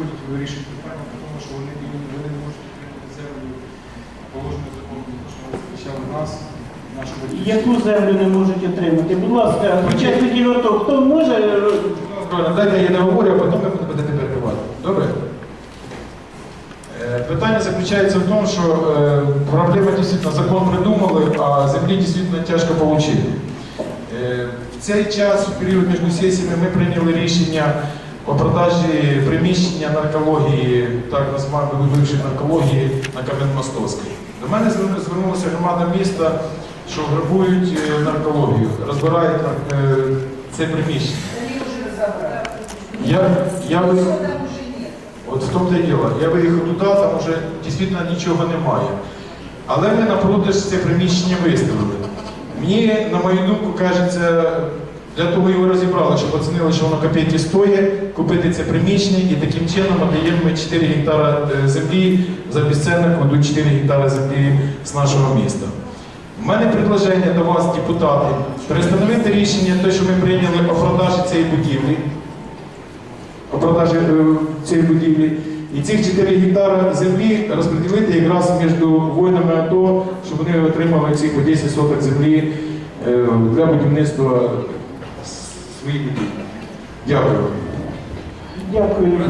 приходять і вирішують питання, тому що вони, вони не можуть отримати землю положення закону, тому що вони захищали нас, нашу батьківщину. Яку землю не можуть отримати? Будь ласка, учасників АТО, хто може? Правильно, дайте я не говорю, а потім ви будете перебивати. Добре? Е, Питання заключається в тому, що е, проблема дійсно закон придумали, а землі дійсно тяжко отримати. Е, В цей час, в період між сесіями, ми прийняли рішення о продажі приміщення наркології, так названої бившої наркології на Кам'янмостовській. До мене звернулася громада міста, що грабують е, наркологію, розбирають е, це приміщення. Я, я ви- от в тому те діло. Я виїхав туди, там вже дійсно нічого немає. Але ми на продаж це приміщення виставили. Мені, на мою думку, кажеться, для того його розібрали, щоб оцінили, що воно копійки стоїть, купити це приміщення і таким чином отдаємо ми 4 гектара е, землі за безцінок кладуть 4 гектара землі з нашого міста. У мене предложення до вас, депутати, перестановити рішення, те, що ми прийняли о продажі цієї будівлі, о продажі е, цієї будівлі. І цих 4 гектара землі розподілити якраз між воїнами АТО, щоб вони отримали по 10 соток землі е, для будівництва своїх дітьми. Дякую. Дякую.